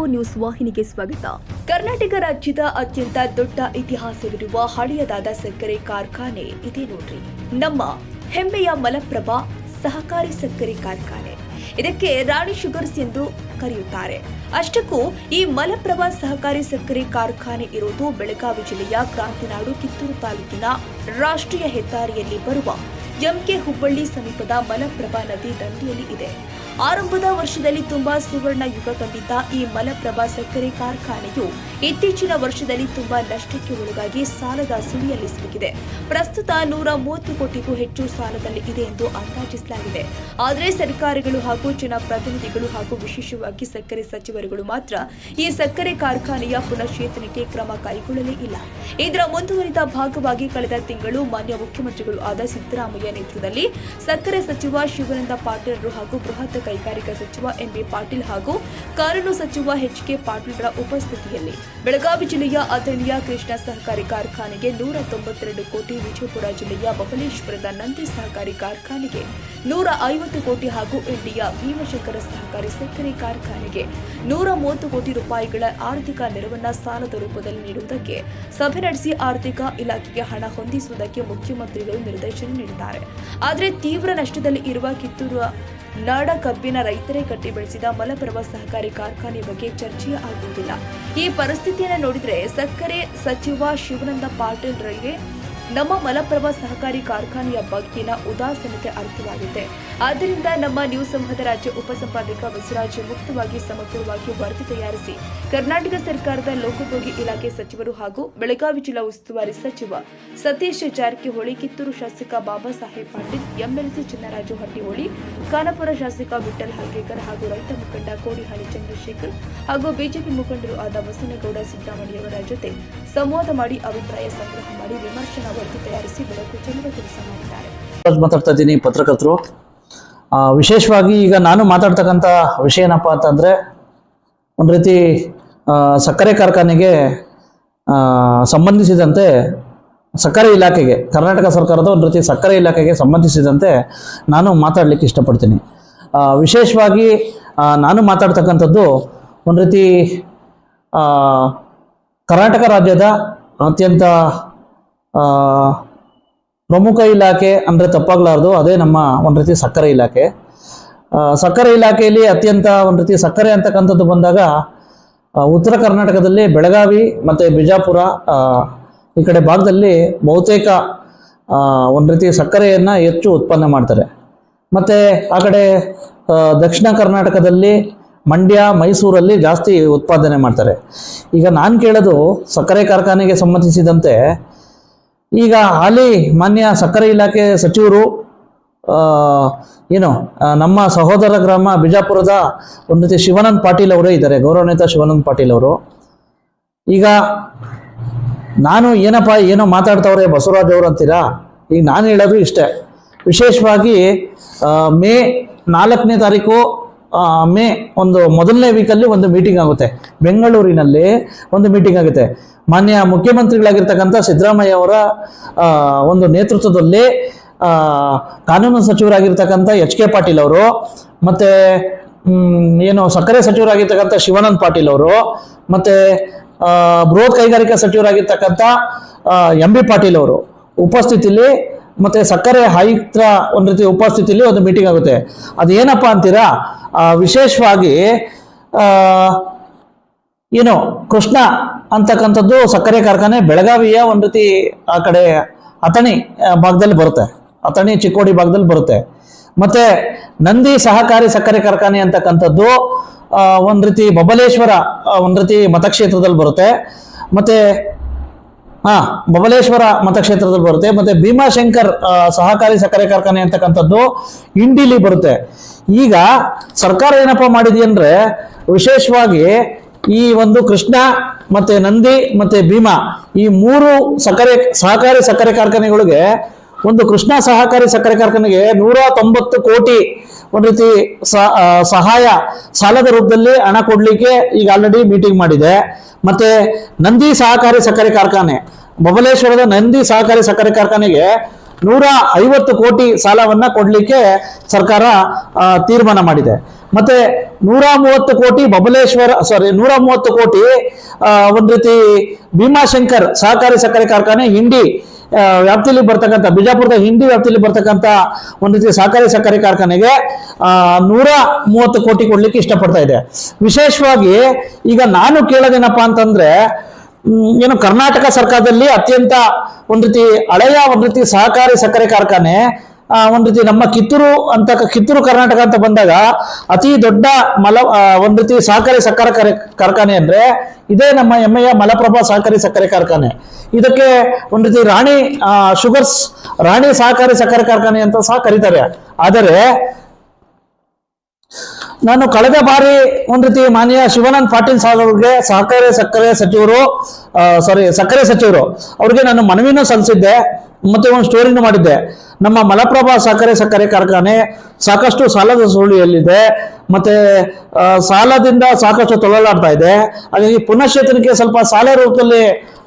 Four news ವಾಹಿನಿಗೆ ಸ್ವಾಗತ. ಕರ್ನಾಟಕ ರಾಜ್ಯದ ಅತ್ಯಂತ ದೊಡ್ಡ ಇತಿಹಾಸವಿರುವ ಹಳೆಯದಾದ ಸಕ್ಕರೆ ಕಾರ್ಖಾನೆ ಇದೆ ನೋಡ್ರಿ. ನಮ್ಮ ಹೆಮ್ಮೆಯ ಮಲಪ್ರಭಾ ಸಹಕಾರಿ ಸಕ್ಕರೆ ಕಾರ್ಖಾನೆ. ಇದಕ್ಕೆ ರಾಣಿ ಶುಗರ್ಸ್ ಎಂದು ಕರೆಯುತ್ತಾರೆ. ಅಷ್ಟಕ್ಕೂ ಈ ಮಲಪ್ರಭಾ ಸಹಕಾರಿ ಸಕ್ಕರೆ ಕಾರ್ಖಾನೆ ಇರುವುದು ಬೆಳಗಾವಿ ಜಿಲ್ಲೆಯ ಕ್ರಾಂತಿನಾಡು ಕಿತ್ತೂರು ತಾಲೂಕಿನ ರಾಷ್ಟ್ರೀಯ ಹೆದ್ದಾರಿಯಲ್ಲಿ ಬರುವ ಎಂಕೆ ಹುಬ್ಬಳ್ಳಿ ಸಮೀಪದ ಮಲಪ್ರಭಾ ನದಿ ದಂಡೆಯಲ್ಲಿ ಇದೆ. ಆರಂಭದ ವರ್ಷದಲ್ಲಿ ತುಂಬಾ ಸುವರ್ಣ ಯುಗ ಕಂಡಿದ್ದ ಈ ಮಲಪ್ರಭಾ ಸಕ್ಕರೆ ಕಾರ್ಖಾನೆಯು ಇತ್ತೀಚಿನ ವರ್ಷದಲ್ಲಿ ತುಂಬಾ ನಷ್ಟಕ್ಕೆ ಒಳಗಾಗಿ ಸಾಲದ ಸುಳಿಯಲ್ಲಿ ಸಿಲುಕಿದೆ. ಪ್ರಸ್ತುತ ನೂರ ಮೂವತ್ತು ಕೋಟಿಗೂ ಹೆಚ್ಚು ಸಾಲದಲ್ಲಿ ಇದೆ ಎಂದು ಅಂದಾಜಿಸಲಾಗಿದೆ. ಆದರೆ ಸರ್ಕಾರಗಳು ಹಾಗೂ ಜನಪ್ರತಿನಿಧಿಗಳು ಹಾಗೂ ವಿಶೇಷವಾಗಿ ಸಕ್ಕರೆ ಸಚಿವರುಗಳು ಮಾತ್ರ ಈ ಸಕ್ಕರೆ ಕಾರ್ಖಾನೆಯ ಪುನಶ್ಚೇತನಕ್ಕೆ ಕ್ರಮ ಕೈಗೊಳ್ಳಲೇ ಇಲ್ಲ. ಇದರ ಮುಂದುವರಿದ ಭಾಗವಾಗಿ ಕಳೆದ ತಿಂಗಳು ಮಾನ್ಯ ಮುಖ್ಯಮಂತ್ರಿಗಳು ಆದ ಸಿದ್ದರಾಮಯ್ಯ ನೇತೃತ್ವದಲ್ಲಿ ಸಕ್ಕರೆ ಸಚಿವ ಶಿವಾನಂದ ಪಾಟೀಲ್ ಹಾಗೂ ಬೃಹತ್ ಕೈಗಾರಿಕಾ ಸಚಿವ ಎಂಬಿ ಪಾಟೀಲ್ ಹಾಗೂ ಕಾನೂನು ಸಚಿವ ಎಚ್ ಕೆ ಪಾಟೀಲ್ರ ಉಪಸ್ಥಿತಿಯಲ್ಲಿ ಬೆಳಗಾವಿ ಜಿಲ್ಲೆಯ ಅಥಣಿಯ ಕೃಷ್ಣ ಸಹಕಾರಿ ಕಾರ್ಖಾನೆಗೆ ನೂರ ತೊಂಬತ್ತೆರಡು ಕೋಟಿ ವಿಜಯಪುರ ಜಿಲ್ಲೆಯ ಬಬಲೇಶ್ವರದ ನಂದಿ ಸಹಕಾರಿ ಕಾರ್ಖಾನೆಗೆ ನೂರ ಐವತ್ತು ಕೋಟಿ ಹಾಗೂ ಇಂಡಿಯಾ ಭೀಮಶಂಕರ ಸಹಕಾರಿ ಸಕ್ಕರೆ ಕಾರ್ಖಾನೆಗೆ ನೂರ ಮೂವತ್ತು ಕೋಟಿ ರೂಪಾಯಿಗಳ ಆರ್ಥಿಕ ನೆರವನ್ನ ಸಾಲದ ರೂಪದಲ್ಲಿ ನೀಡುವುದಕ್ಕೆ ಸಭೆ ನಡೆಸಿ ಆರ್ಥಿಕ ಇಲಾಖೆಗೆ ಹಣ ಹೊಂದಿಸುವುದಕ್ಕೆ ಮುಖ್ಯಮಂತ್ರಿಗಳು ನಿರ್ದೇಶನ ನೀಡಿದ್ದಾರೆ. ಆದರೆ ತೀವ್ರ ನಷ್ಟದಲ್ಲಿ ಇರುವ ಕಿತ್ತೂರು ನಾಡ ಕಬ್ಬಿನ ರೈತರೇ ಕಟ್ಟಿ ಬೆಳೆಸಿದ ಮಲಪ್ರಭಾ ಸಹಕಾರಿ ಕಾರ್ಖಾನೆ ಬಗ್ಗೆ ಚರ್ಚೆ ಆಗುವುದಿಲ್ಲ. ಈ ಪರಿಸ್ಥಿತಿಯನ್ನು ನೋಡಿದರೆ ಸಕ್ಕರೆ ಸಚಿವ ಶಿವನಂದ ಪಾಟೀಲ್ ರೈಗೆ ನಮ್ಮ ಮಲಪ್ರಭಾ ಸಹಕಾರಿ ಕಾರ್ಖಾನೆಯ ಬಗ್ಗಿನ ಉದಾಸೀನತೆ ಅರ್ಥವಾಗಿದೆ. ಆದ್ದರಿಂದ ನಮ್ಮ ನ್ಯೂಸ್ ಸಂಘದ ರಾಜ್ಯ ಉಪಸಂಪಾದಕ ಬಸವರಾಜ್ ಮುಕ್ತವಾಗಿ ಸಮಗ್ರವಾಗಿ ವರದಿ ತಯಾರಿಸಿ ಕರ್ನಾಟಕ ಸರ್ಕಾರದ ಲೋಕೋಪಯೋಗಿ ಇಲಾಖೆ ಸಚಿವರು ಹಾಗೂ ಬೆಳಗಾವಿ ಜಿಲ್ಲಾ ಉಸ್ತುವಾರಿ ಸಚಿವ ಸತೀಶ್ ಜಾರಕಿಹೊಳಿ, ಕಿತ್ತೂರು ಶಾಸಕ ಬಾಬಾ ಸಾಹೇಬ್ ಪಾಟೀಲ್ ಎಂಎಲ್ಸಿ ಚಿನ್ನರಾಜು ಹಟ್ಟಿಹೊಳಿ ಖಾನಾಪುರ ಶಾಸಕ ವಿಠಲ್ ಹಲ್ಗೇಕರ್ ಹಾಗೂ ರೈತ ಮುಖಂಡ ಕೋಡಿಹಳ್ಳಿ ಚಂದ್ರಶೇಖರ್ ಹಾಗೂ ಬಿಜೆಪಿ ಮುಖಂಡರು ಆದ ಬಸನಗೌಡ ಸಿದ್ದರಾಮಯ್ಯವರ ಜೊತೆ ಸಂವಾದ ಮಾಡಿ ಅಭಿಪ್ರಾಯ ಸಂಗ್ರಹ ಮಾಡಿ ವಿಮರ್ಶನಾ ಮಾತಾಡ್ತಾ ಇದ್ದೀನಿ ಪತ್ರಕರ್ತರು. ವಿಶೇಷವಾಗಿ ಈಗ ನಾನು ಮಾತಾಡ್ತಕ್ಕಂಥ ವಿಷಯ ಏನಪ್ಪ ಅಂತಂದರೆ, ಒಂದು ರೀತಿ ಸಕ್ಕರೆ ಕಾರ್ಖಾನೆಗೆ ಸಂಬಂಧಿಸಿದಂತೆ ಸಕ್ಕರೆ ಇಲಾಖೆಗೆ, ಕರ್ನಾಟಕ ಸರ್ಕಾರದ ಒಂದು ರೀತಿ ಸಕ್ಕರೆ ಇಲಾಖೆಗೆ ಸಂಬಂಧಿಸಿದಂತೆ ನಾನು ಮಾತಾಡಲಿಕ್ಕೆ ಇಷ್ಟಪಡ್ತೀನಿ. ವಿಶೇಷವಾಗಿ ನಾನು ಮಾತಾಡ್ತಕ್ಕಂಥದ್ದು ಒಂದು ರೀತಿ ಕರ್ನಾಟಕ ರಾಜ್ಯದ ಅತ್ಯಂತ ಪ್ರಮುಖ ಇಲಾಖೆ ಅಂದರೆ ತಪ್ಪಾಗಲಾರ್ದು, ಅದೇ ನಮ್ಮ ಒಂದು ರೀತಿ ಸಕ್ಕರೆ ಇಲಾಖೆ. ಸಕ್ಕರೆ ಇಲಾಖೆಯಲ್ಲಿ ಅತ್ಯಂತ ಒಂದು ರೀತಿ ಸಕ್ಕರೆ ಅಂತಕ್ಕಂಥದ್ದು ಬಂದಾಗ ಉತ್ತರ ಕರ್ನಾಟಕದಲ್ಲಿ ಬೆಳಗಾವಿ ಮತ್ತು ಬಿಜಾಪುರ ಈ ಕಡೆ ಭಾಗದಲ್ಲಿ ಬಹುತೇಕ ಒಂದು ರೀತಿ ಸಕ್ಕರೆಯನ್ನು ಹೆಚ್ಚು ಉತ್ಪನ್ನ ಮಾಡ್ತಾರೆ. ಮತ್ತು ಆ ಕಡೆ ದಕ್ಷಿಣ ಕರ್ನಾಟಕದಲ್ಲಿ ಮಂಡ್ಯ, ಮೈಸೂರಲ್ಲಿ ಜಾಸ್ತಿ ಉತ್ಪಾದನೆ ಮಾಡ್ತಾರೆ. ಈಗ ನಾನು ಕೇಳೋದು ಸಕ್ಕರೆ ಕಾರ್ಖಾನೆಗೆ ಸಂಬಂಧಿಸಿದಂತೆ ಈಗ ಹಾಲಿ ಮಾನ್ಯ ಸಕ್ಕರೆ ಇಲಾಖೆ ಸಚಿವರು ಏನು ನಮ್ಮ ಸಹೋದರ ಗ್ರಾಮ ಬಿಜಾಪುರದ ಒಂದು ರೀತಿ ಶಿವಾನಂದ್ ಪಾಟೀಲ್ ಅವರೇ ಇದ್ದಾರೆ, ಗೌರವಾನ್ವಿತ ಶಿವಾನಂದ್ ಪಾಟೀಲ್ ಅವರು. ಈಗ ನಾನು ಏನಪ್ಪ, ಏನೋ ಮಾತಾಡ್ತವ್ರೆ ಬಸವರಾಜ್ ಅವರು ಅಂತೀರಾ? ಈಗ ನಾನು ಹೇಳೋದು ಇಷ್ಟೇ. ವಿಶೇಷವಾಗಿ ಮೇ ನಾಲ್ಕನೇ ತಾರೀಕು ಮೇ ಒಂದು ಮೊದಲನೇ ವೀಕಲ್ಲಿ ಒಂದು ಮೀಟಿಂಗ್ ಆಗುತ್ತೆ. ಬೆಂಗಳೂರಿನಲ್ಲಿ ಒಂದು ಮೀಟಿಂಗ್ ಆಗುತ್ತೆ. ಮಾನ್ಯ ಮುಖ್ಯಮಂತ್ರಿಗಳಾಗಿರ್ತಕ್ಕಂಥ ಸಿದ್ದರಾಮಯ್ಯ ಅವರ ಒಂದು ನೇತೃತ್ವದಲ್ಲಿ ಕಾನೂನು ಸಚಿವರಾಗಿರ್ತಕ್ಕಂಥ ಎಚ್ ಕೆ ಪಾಟೀಲ್ ಅವರು, ಮತ್ತು ಏನು ಸಕ್ಕರೆ ಸಚಿವರಾಗಿರ್ತಕ್ಕಂಥ ಶಿವಾನಂದ್ ಪಾಟೀಲ್ ಅವರು, ಮತ್ತು ಬೃಹತ್ ಕೈಗಾರಿಕಾ ಸಚಿವರಾಗಿರ್ತಕ್ಕಂಥ ಎಂ ಬಿ ಪಾಟೀಲ್ ಅವರು ಉಪಸ್ಥಿತಿಲಿ, ಮತ್ತು ಸಕ್ಕರೆ ಆಯುಕ್ತರ ಒಂದು ರೀತಿ ಉಪಸ್ಥಿತಿಲಿ ಒಂದು ಮೀಟಿಂಗ್ ಆಗುತ್ತೆ. ಅದು ಏನಪ್ಪ ಅಂತೀರಾ? ವಿಶೇಷವಾಗಿ ಏನು, ಕೃಷ್ಣ ಅಂತಕ್ಕಂಥದ್ದು ಸಕ್ಕರೆ ಕಾರ್ಖಾನೆ ಬೆಳಗಾವಿಯ ಒಂದು ರೀತಿ ಆ ಕಡೆ ಅಥಣಿ ಭಾಗದಲ್ಲಿ ಬರುತ್ತೆ. ಅಥಣಿ, ಚಿಕ್ಕೋಡಿ ಭಾಗದಲ್ಲಿ ಬರುತ್ತೆ. ಮತ್ತೆ ನಂದಿ ಸಹಕಾರಿ ಸಕ್ಕರೆ ಕಾರ್ಖಾನೆ ಅಂತಕ್ಕಂಥದ್ದು ಒಂದು ರೀತಿ ಬಬಲೇಶ್ವರ ಒಂದು ರೀತಿ ಮತಕ್ಷೇತ್ರದಲ್ಲಿ ಬರುತ್ತೆ. ಮತ್ತೆ ಹಾ, ಬಬಲೇಶ್ವರ ಮತಕ್ಷೇತ್ರದಲ್ಲಿ ಬರುತ್ತೆ. ಮತ್ತೆ ಭೀಮಾಶಂಕರ್ ಸಹಕಾರಿ ಸಕ್ಕರೆ ಕಾರ್ಖಾನೆ ಅಂತಕ್ಕಂಥದ್ದು ಇಂಡಿಲಿ ಬರುತ್ತೆ. ಈಗ ಸರ್ಕಾರ ಏನಪ್ಪ ಮಾಡಿದೆ ಅಂದ್ರೆ ವಿಶೇಷವಾಗಿ ಈ ಒಂದು ಕೃಷ್ಣ ಮತ್ತೆ ನಂದಿ ಮತ್ತೆ ಭೀಮಾ ಈ ಮೂರು ಸಕ್ಕರೆ, ಸಹಕಾರಿ ಸಕ್ಕರೆ ಕಾರ್ಖಾನೆಗಳಿಗೆ ಒಂದು ಕೃಷ್ಣ ಸಹಕಾರಿ ಸಕ್ಕರೆ ಕಾರ್ಖಾನೆಗೆ ನೂರ ತೊಂಬತ್ತು ಕೋಟಿ ಒಂದು ರೀತಿ ಸಹಾಯ ಸಾಲದ ರೂಪದಲ್ಲಿ ಹಣ ಕೊಡಲಿಕ್ಕೆ ಈಗ ಆಲ್ರೆಡಿ ಮೀಟಿಂಗ್ ಮಾಡಿದೆ. ಮತ್ತೆ ನಂದಿ ಸಹಕಾರಿ ಸಕ್ಕರೆ ಕಾರ್ಖಾನೆ, ಬಬಲೇಶ್ವರದ ನಂದಿ ಸಹಕಾರಿ ಸಕ್ಕರೆ ಕಾರ್ಖಾನೆಗೆ ನೂರ ಐವತ್ತು ಕೋಟಿ ಸಾಲವನ್ನ ಕೊಡಲಿಕ್ಕೆ ಸರ್ಕಾರ ತೀರ್ಮಾನ ಮಾಡಿದೆ. ಮತ್ತೆ ನೂರ ಮೂವತ್ತು ಕೋಟಿ ಬಬಲೇಶ್ವರ ಸಾರಿ ನೂರ ಮೂವತ್ತು ಕೋಟಿ ಒಂದು ರೀತಿ ಭೀಮಾಶಂಕರ್ ಸಹಕಾರಿ ಸಕ್ಕರೆ ಕಾರ್ಖಾನೆ, ಹಿಂಡಿ ವ್ಯಾಪ್ತಿಯಲ್ಲಿ ಬರ್ತಕ್ಕಂಥ, ಬಿಜಾಪುರದ ಹಿಂಡಿ ವ್ಯಾಪ್ತಿಯಲ್ಲಿ ಬರ್ತಕ್ಕಂಥ ಒಂದು ರೀತಿ ಸಹಕಾರಿ ಸಕ್ಕರೆ ಕಾರ್ಖಾನೆಗೆ ನೂರ ಮೂವತ್ತು ಕೋಟಿ ಕೊಡ್ಲಿಕ್ಕೆ ಇಷ್ಟಪಡ್ತಾ ಇದೆ. ವಿಶೇಷವಾಗಿ ಈಗ ನಾನು ಕೇಳೋದೇನಪ್ಪ ಅಂತಂದ್ರೆ ಏನು ಕರ್ನಾಟಕ ಸರ್ಕಾರದಲ್ಲಿ ಅತ್ಯಂತ ಒಂದು ರೀತಿ ಹಳೆಯ ಒಂದು ರೀತಿ ಸಹಕಾರಿ ಸಕ್ಕರೆ ಕಾರ್ಖಾನೆ ಒಂದ್ ರೀತಿ ನಮ್ಮ ಕಿತ್ತೂರು ಅಂತ ಕಿತ್ತೂರು ಕರ್ನಾಟಕ ಅಂತ ಬಂದಾಗ ಅತಿ ದೊಡ್ಡ ಮಲ ಒಂದು ರೀತಿ ಸಹಕಾರಿ ಸಕ್ಕರೆ ಕರೆ- ಕಾರ್ಖಾನೆ ಅಂದ್ರೆ ಇದೇ ನಮ್ಮ ಹೆಮ್ಮೆಯ ಮಲಪ್ರಭಾ ಸಹಕಾರಿ ಸಕ್ಕರೆ ಕಾರ್ಖಾನೆ. ಇದಕ್ಕೆ ಒಂದು ರೀತಿ ರಾಣಿ ಶುಗರ್ಸ್, ರಾಣಿ ಸಹಕಾರಿ ಸಕ್ಕರೆ ಕಾರ್ಖಾನೆ ಅಂತ ಸಹ ಕರೀತಾರೆ. ಆದರೆ ನಾನು ಕಳೆದ ಬಾರಿ ಒಂದ್ ರೀತಿ ಮಾನ್ಯ ಶಿವಾನಂದ್ ಪಾಟೀಲ್ ಸಾಲ್ ಅವ್ರಿಗೆ ಸಹಕಾರಿ ಸಕ್ಕರೆ ಸಚಿವರು ಸಾರಿ ಸಕ್ಕರೆ ಸಚಿವರು ಅವ್ರಿಗೆ ನಾನು ಮನವಿನೂ ಸಲ್ಲಿಸಿದ್ದೆ, ಮತ್ತೆ ಒಂದು ಸ್ಟೋರಿನೂ ಮಾಡಿದ್ದೆ. ನಮ್ಮ ಮಲಪ್ರಭಾ ಸಕ್ಕರೆ ಸಕ್ಕರೆ ಕಾರ್ಖಾನೆ ಸಾಕಷ್ಟು ಸಾಲದ ಸುಳಿಯಲ್ಲಿದೆ ಮತ್ತೆ ಸಾಲದಿಂದ ಸಾಕಷ್ಟು ತೊಳಲಾಡ್ತಾ ಇದೆ. ಹಾಗಾಗಿ ಪುನಶ್ಚೇತನಕ್ಕೆ ಸ್ವಲ್ಪ ಸಾಲ ರೂಪದಲ್ಲಿ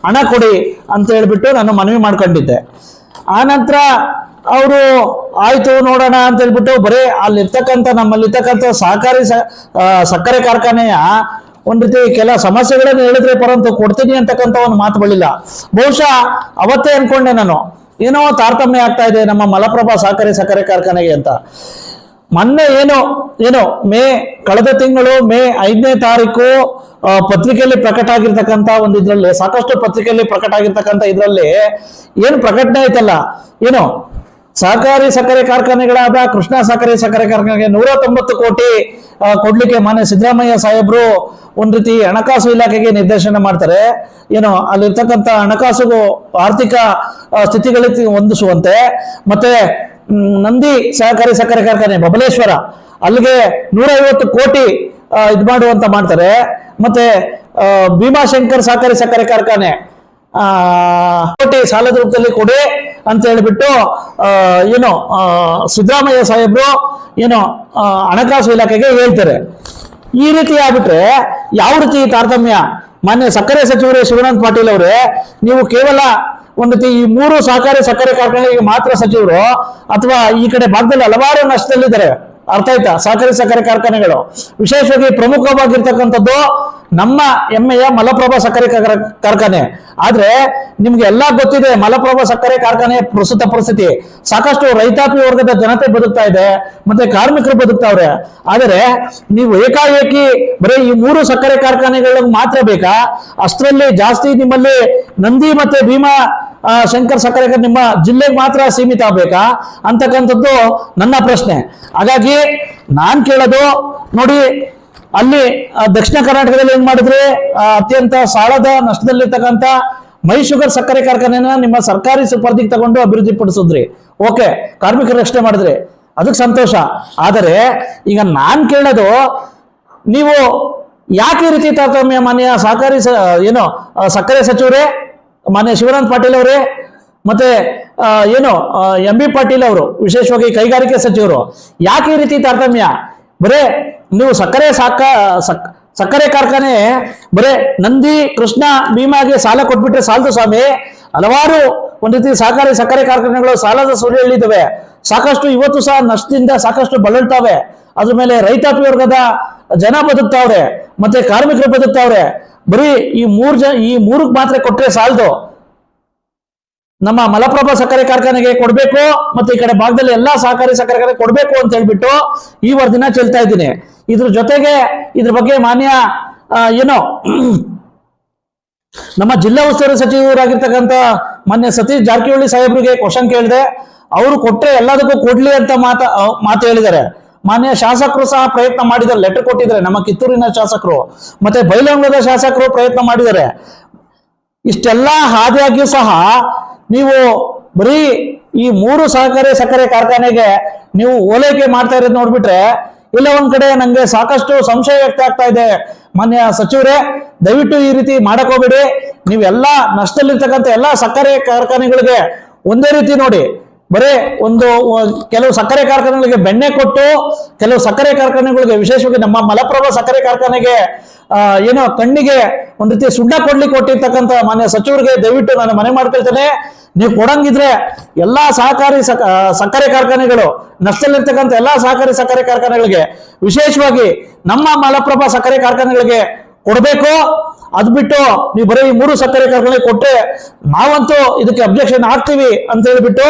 ಹಣ ಕೊಡಿ ಅಂತ ಹೇಳ್ಬಿಟ್ಟು ನಾನು ಮನವಿ ಮಾಡ್ಕೊಂಡಿದ್ದೆ. ಆ ನಂತರ ಅವರು ಆಯ್ತು ನೋಡೋಣ ಅಂತ ಹೇಳ್ಬಿಟ್ಟು ಬರೀ ಅಲ್ಲಿರ್ತಕ್ಕಂಥ ನಮ್ಮಲ್ಲಿರ್ತಕ್ಕಂಥ ಸಹಕಾರಿ ಸಕ್ಕರೆ ಕಾರ್ಖಾನೆಯ ಒಂದು ರೀತಿ ಕೆಲ ಸಮಸ್ಯೆಗಳನ್ನು ಹೇಳಿದ್ರೆ ಪರಂತು ಕೊಡ್ತೀನಿ ಅಂತಕ್ಕಂಥ ಒಂದು ಮಾತು ಬಳಿಲ್ಲ. ಬಹುಶಃ ಅವತ್ತೇ ಅನ್ಕೊಂಡೆ ನಾನು. ಏನೋ ತಾರತಮ್ಯ ಆಗ್ತಾ ಇದೆ ನಮ್ಮ ಮಲಪ್ರಭಾ ಸಹಕಾರಿ ಸಕ್ಕರೆ ಕಾರ್ಖಾನೆಗೆ ಅಂತ. ಮೊನ್ನೆ ಏನು ಏನು, ಮೇ ಕಳೆದ ತಿಂಗಳು, ಮೇ ಐದನೇ ತಾರೀಕು ಪತ್ರಿಕೆಯಲ್ಲಿ ಪ್ರಕಟ ಆಗಿರ್ತಕ್ಕಂಥ ಒಂದು ಇದರಲ್ಲಿ, ಸಾಕಷ್ಟು ಪತ್ರಿಕೆಯಲ್ಲಿ ಪ್ರಕಟ ಆಗಿರ್ತಕ್ಕಂಥ ಇದರಲ್ಲಿ ಏನು ಪ್ರಕಟಣೆ ಐತಲ್ಲ ಏನು ಸಹಕಾರಿ ಸಕ್ಕರೆ ಕಾರ್ಖಾನೆಗಳಾದ ಕೃಷ್ಣ ಸಹಕಾರಿ ಸಕ್ಕರೆ ಕಾರ್ಖಾನೆಗೆ ನೂರ ತೊಂಬತ್ತು ಕೋಟಿ ಕೊಡ್ಲಿಕ್ಕೆ ಮಾನ್ಯ ಸಿದ್ದರಾಮಯ್ಯ ಸಾಹೇಬರು ಒಂದ್ ರೀತಿ ಹಣಕಾಸು ಇಲಾಖೆಗೆ ನಿರ್ದೇಶನ ಮಾಡ್ತಾರೆ. ಏನು, ಅಲ್ಲಿರ್ತಕ್ಕಂಥ ಹಣಕಾಸುಗೂ ಆರ್ಥಿಕ ಸ್ಥಿತಿಗಳಿಗೆ ಹೊಂದಿಸುವಂತೆ. ಮತ್ತೆ ನಂದಿ ಸಹಕಾರಿ ಸಕ್ಕರೆ ಕಾರ್ಖಾನೆ ಬಬಲೇಶ್ವರ, ಅಲ್ಲಿಗೆ ನೂರ ಐವತ್ತು ಕೋಟಿ ಇದು ಮಾಡುವಂತ ಮಾಡ್ತಾರೆ. ಮತ್ತೆ ಭೀಮಾಶಂಕರ್ ಸಹಕಾರಿ ಸಕ್ಕರೆ ಕಾರ್ಖಾನೆ ಆ, ಕೋಟಿ ಸಾಲದ ರೂಪದಲ್ಲಿ ಕೊಡಿ ಅಂತ ಹೇಳ್ಬಿಟ್ಟು ಏನು ಸಿದ್ದರಾಮಯ್ಯ ಸಾಹೇಬ್ರು ಏನು ಹಣಕಾಸು ಇಲಾಖೆಗೆ ಹೇಳ್ತಾರೆ. ಈ ರೀತಿ ಆಗ್ಬಿಟ್ರೆ ಯಾವ ರೀತಿ ತಾರತಮ್ಯ? ಮಾನ್ಯ ಸಕ್ಕರೆ ಸಚಿವರು ಶಿವಾನಂದ ಪಾಟೀಲ್ ಅವರೇ, ನೀವು ಕೇವಲ ಒಂದು ಈ ಮೂರು ಸಹಕಾರಿ ಸಕ್ಕರೆ ಕಾರ್ಖಾನೆಗೆ ಮಾತ್ರ ಸಚಿವರು ಅಥವಾ ಈ ಕಡೆ ಭಾಗದಲ್ಲಿ ಹಲವಾರು ನಷ್ಟದಲ್ಲಿದ್ದಾರೆ. ಅರ್ಥ ಆಯ್ತಾ? ಸಹಕಾರಿ ಸಕ್ಕರೆ ಕಾರ್ಖಾನೆಗಳು. ವಿಶೇಷವಾಗಿ ಪ್ರಮುಖವಾಗಿರ್ತಕ್ಕಂಥದ್ದು ನಮ್ಮ ಹೆಮ್ಮೆಯ ಮಲಪ್ರಭಾ ಸಕ್ಕರೆ ಕಾರ್ಖ- ಕಾರ್ಖಾನೆ. ಆದ್ರೆ ನಿಮ್ಗೆ ಎಲ್ಲಾ ಗೊತ್ತಿದೆ, ಮಲಪ್ರಭಾ ಸಕ್ಕರೆ ಕಾರ್ಖಾನೆ ಪ್ರಸ್ತುತ ಪರಿಸ್ಥಿತಿ. ಸಾಕಷ್ಟು ರೈತಾಪಿ ವರ್ಗದ ಜನತೆ ಬದುಕ್ತಾ ಇದೆ, ಮತ್ತೆ ಕಾರ್ಮಿಕರು ಬದುಕ್ತಾವ್ರೆ. ಆದರೆ ನೀವು ಏಕಾಏಕಿ ಬರೀ ಈ ಮೂರು ಸಕ್ಕರೆ ಕಾರ್ಖಾನೆಗಳಿಗೆ ಮಾತ್ರ ಬೇಕಾ? ಅಷ್ಟರಲ್ಲಿ ಜಾಸ್ತಿ ನಿಮ್ಮಲ್ಲಿ ನಂದಿ ಮತ್ತೆ ಭೀಮಾ ಶಂಕರ್ ಸಕ್ಕರೆ ನಿಮ್ಮ ಜಿಲ್ಲೆಗೆ ಮಾತ್ರ ಸೀಮಿತ ಆಗ್ಬೇಕಾ? ಅಂತಕ್ಕಂಥದ್ದು ನನ್ನ ಪ್ರಶ್ನೆ. ಹಾಗಾಗಿ ನಾನ್ ಕೇಳೋದು ನೋಡಿ ಅಲ್ಲಿ ದಕ್ಷಿಣ ಕರ್ನಾಟಕದಲ್ಲಿ ಏನ್ ಮಾಡಿದ್ರಿ ಅತ್ಯಂತ ಸಾಲದ ನಷ್ಟದಲ್ಲಿರ್ತಕ್ಕಂಥ ಮೈ ಶುಗರ್ ಸಕ್ಕರೆ ಕಾರ್ಖಾನೆನ ನಿಮ್ಮ ಸರ್ಕಾರಿ ಸುಪರ್ದಿಗೆ ತಗೊಂಡು ಅಭಿವೃದ್ಧಿ ಪಡಿಸಿದ್ರಿ ಓಕೆ, ಕಾರ್ಮಿಕರ ರಕ್ಷಣೆ ಮಾಡಿದ್ರಿ. ಅದಕ್ಕೆ ಸಂತೋಷ. ಆದರೆ, ಈಗ ನಾನ್ ಕೇಳೋದು, ನೀವು ಯಾಕೆ ರೀತಿ ತಾರತಮ್ಯ ಮಾನ್ಯ ಸಹಕಾರಿ ಏನು ಸಕ್ಕರೆ ಸಚಿವರೇ, ಮಾನ್ಯ ಶಿವರಾಮ್ ಪಾಟೀಲ್ ಅವರೇ, ಮತ್ತೆ ಏನು ಎಂ ಬಿ ಪಾಟೀಲ್ ಅವರು, ವಿಶೇಷವಾಗಿ ಕೈಗಾರಿಕೆ ಸಚಿವರು, ಯಾಕೆ ಈ ರೀತಿ ತಾರತಮ್ಯ? ಬರೇ ನೀವು ಸಕ್ಕರೆ ಸಾಕ, ಸಕ್, ಸಕ್ಕರೆ ಕಾರ್ಖಾನೆ, ಬರೇ ನಂದಿ ಕೃಷ್ಣ ಭೀಮಾಗೆ ಸಾಲ ಕೊಟ್ಬಿಟ್ರೆ ಸಾಲದು ಸ್ವಾಮಿ. ಹಲವಾರು ಒಂದು ರೀತಿ ಸಹಕಾರಿ ಸಕ್ಕರೆ ಕಾರ್ಖಾನೆಗಳು ಸಾಲದ ಸುಳಿಯಲ್ಲಿದ್ದಾವೆ ಸಾಕಷ್ಟು ಇವತ್ತು ಸಹ ನಷ್ಟದಿಂದ ಸಾಕಷ್ಟು ಬಳಲ್ತಾವೆ. ಅದ್ರ ಮೇಲೆ ರೈತಾಪಿ ವರ್ಗದ ಜನ ಬದುಕ್ತಾವ್ರೆ, ಮತ್ತೆ ಕಾರ್ಮಿಕರು ಬದುಕ್ತಾವ್ರೆ. ಬರೀ ಈ ಮೂರ್ ಜನ ಈ ಮೂರಕ್ಕೆ ಮಾತ್ರ ಕೊಟ್ರೆ ಸಾಲದು. ನಮ್ಮ ಮಲಪ್ರಭಾ ಸಕ್ಕರೆ ಕಾರ್ಖಾನೆಗೆ ಕೊಡಬೇಕು ಮತ್ತೆ ಈ ಕಡೆ ಭಾಗದಲ್ಲಿ ಎಲ್ಲಾ ಸಹಕಾರಿ ಸಕ್ಕರೆ ಕಾರ್ಖಾನೆ ಕೊಡಬೇಕು ಅಂತ ಹೇಳ್ಬಿಟ್ಟು ಈ ವರದಿನ ಚೆಲ್ತಾ ಇದ್ದೀನಿ. ಇದ್ರ ಜೊತೆಗೆ ಇದ್ರ ಬಗ್ಗೆ ಮಾನ್ಯ ಏನೋ, ನಮ್ಮ ಜಿಲ್ಲಾ ಉಸ್ತುವಾರಿ ಸಚಿವರಾಗಿರ್ತಕ್ಕಂಥ ಮಾನ್ಯ ಸತೀಶ್ ಜಾರಕಿಹೊಳಿ ಸಾಹೇಬ್ರಿಗೆ ಕ್ವಶನ್ ಕೇಳಿದೆ. ಅವರು ಕೊಟ್ರೆ ಎಲ್ಲದಕ್ಕೂ ಕೊಡ್ಲಿ ಅಂತ ಮಾತ ಮಾತು ಹೇಳಿದ್ದಾರೆ. ಮಾನ್ಯ ಶಾಸಕರು ಸಹ ಪ್ರಯತ್ನ ಮಾಡಿದ್ದಾರೆ. ಲೆಟರ್ ಕೊಟ್ಟಿದ್ದಾರೆ. ನಮ್ಮ ಕಿತ್ತೂರಿನ ಶಾಸಕರು ಮತ್ತೆ ಬೈಲಂಗದ ಶಾಸಕರು ಪ್ರಯತ್ನ ಮಾಡಿದ್ದಾರೆ. ಇಷ್ಟೆಲ್ಲ ಹಾದಿಯಾಗಿಯೂ ಸಹ ನೀವು ಬರೀ ಈ ಮೂರು ಸಹಕಾರಿ ಸಕ್ಕರೆ ಕಾರ್ಖಾನೆಗೆ ನೀವು ಓಲೈಕೆ ಮಾಡ್ತಾ ಇರೋದು ನೋಡ್ಬಿಟ್ರೆ, ಇಲ್ಲ ಒಂದ್ ಕಡೆ ನಂಗೆ ಸಾಕಷ್ಟು ಸಂಶಯ ವ್ಯಕ್ತ ಆಗ್ತಾ ಇದೆ. ಮಾನ್ಯ ಸಚಿವರೇ, ದಯವಿಟ್ಟು ಈ ರೀತಿ ಮಾಡಕ್ ಹೋಗ್ಬೇಡಿ. ನೀವೆಲ್ಲ ನಷ್ಟದಲ್ಲಿರ್ತಕ್ಕಂಥ ಎಲ್ಲಾ ಸಕ್ಕರೆ ಕಾರ್ಖಾನೆಗಳಿಗೆ ಒಂದೇ ರೀತಿ ನೋಡಿ. ಬರೇ ಒಂದು ಕೆಲವು ಸಕ್ಕರೆ ಕಾರ್ಖಾನೆಗಳಿಗೆ ಬೆಣ್ಣೆ ಕೊಟ್ಟು, ಕೆಲವು ಸಕ್ಕರೆ ಕಾರ್ಖಾನೆಗಳಿಗೆ, ವಿಶೇಷವಾಗಿ ನಮ್ಮ ಮಲಪ್ರಭಾ ಸಕ್ಕರೆ ಕಾರ್ಖಾನೆಗೆ ಏನೋ ಕಣ್ಣಿಗೆ ಒಂದ್ ರೀತಿ ಸುಣ್ಣ ಕೊಡ್ಲಿಕ್ಕೆ ಕೊಟ್ಟಿರ್ತಕ್ಕಂಥ ಮಾನ್ಯ ಸಚಿವರಿಗೆ ದಯವಿಟ್ಟು ನಾನು ಮನೆ ಮಾಡ್ಕೊಳ್ತೇನೆ. ನೀವು ಕೊಡಂಗಿದ್ರೆ ಎಲ್ಲಾ ಸಹಕಾರಿ ಸಕ್ಕರೆ ಕಾರ್ಖಾನೆಗಳು, ನಷ್ಟದಲ್ಲಿರ್ತಕ್ಕಂಥ ಎಲ್ಲಾ ಸಹಕಾರಿ ಸಕ್ಕರೆ ಕಾರ್ಖಾನೆಗಳಿಗೆ, ವಿಶೇಷವಾಗಿ ನಮ್ಮ ಮಲಪ್ರಭಾ ಸಕ್ಕರೆ ಕಾರ್ಖಾನೆಗಳಿಗೆ ಕೊಡಬೇಕು. ಅದ್ ಬಿಟ್ಟು ನೀವು ಬರೀ ಮೂರು ಸಕ್ಕರೆ ಕಾರ್ಖಾನೆ ಕೊಟ್ಟರೆ ನಾವಂತೂ ಇದಕ್ಕೆ ಅಬ್ಜೆಕ್ಷನ್ ಹಾಕ್ತೀವಿ ಅಂತ ಹೇಳಿಬಿಟ್ಟು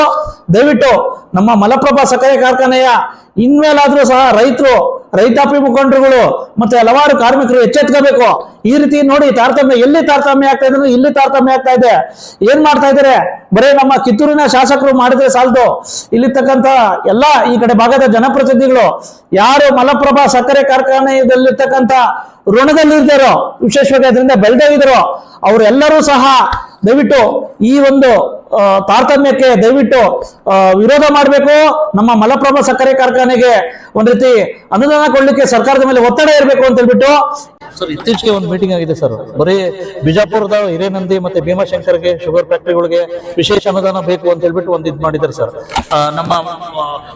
ದಯವಿಟ್ಟು ನಮ್ಮ ಮಲಪ್ರಭಾ ಸಕ್ಕರೆ ಕಾರ್ಖಾನೆಯ ಇನ್ಮೇಲಾದ್ರೂ ಸಹ ರೈತರು ರೈತಾಪಿ ಮುಖಂಡರುಗಳು ಮತ್ತೆ ಹಲವಾರು ಕಾರ್ಮಿಕರು ಎಚ್ಚೆತ್ಕೋಬೇಕು. ಈ ರೀತಿ ನೋಡಿ ತಾರತಮ್ಯ, ಎಲ್ಲಿ ತಾರತಮ್ಯ ಆಗ್ತಾ ಇದೆ ಇಲ್ಲಿ ತಾರತಮ್ಯ ಆಗ್ತಾ ಇದೆ. ಏನ್ ಮಾಡ್ತಾ ಇದಾರೆ ಬರೀ ನಮ್ಮ ಕಿತ್ತೂರಿನ ಶಾಸಕರು ಮಾಡಿದ್ರೆ ಸಾಲದು. ಇಲ್ಲಿರ್ತಕ್ಕಂತ ಎಲ್ಲಾ ಈ ಕಡೆ ಭಾಗದ ಜನಪ್ರತಿನಿಧಿಗಳು, ಯಾರು ಮಲಪ್ರಭಾ ಸಕ್ಕರೆ ಕಾರ್ಖಾನೆಯಲ್ಲಿರ್ತಕ್ಕಂಥ ಋಣದಲ್ಲಿರ್ತಾರೋ ವಿಶೇಷವಾಗಿ ಅದರಿಂದ ಬೆಳೆದೇ ಇದ್ದಾರೋ ಅವರೆಲ್ಲರೂ ಸಹ ದಯವಿಟ್ಟು ಈ ಒಂದು ತಾರತಮ್ಯಕ್ಕೆ ದಯವಿಟ್ಟು ವಿರೋಧ ಮಾಡಬೇಕು. ನಮ್ಮ ಮಲಪ್ರಭಾ ಸಕ್ಕರೆ ಕಾರ್ಖಾನೆಗೆ ಒಂದ್ ರೀತಿ ಅನುದಾನ ಕೊಡ್ಲಿಕ್ಕೆ ಸರ್ಕಾರದ ಮೇಲೆ ಒತ್ತಡ ಇರಬೇಕು ಅಂತ ಹೇಳ್ಬಿಟ್ಟು. ಸರ್ ಇತ್ತೀಚೆಗೆ ಒಂದು ಮೀಟಿಂಗ್ ಆಗಿದೆ ಸರ್. ಬರೀ ಬಿಜಾಪುರದ ಹಿರೇನಂದಿ ಮತ್ತೆ ಭೀಮಾಶಂಕರ್ಗೆ ಶುಗರ್ ಫ್ಯಾಕ್ಟರಿಗಳಿಗೆ ವಿಶೇಷ ಅನುದಾನ ಬೇಕು ಅಂತ ಹೇಳ್ಬಿಟ್ಟು ಒಂದು ಇದು ಮಾಡಿದ್ದಾರೆ ಸರ್. ನಮ್ಮ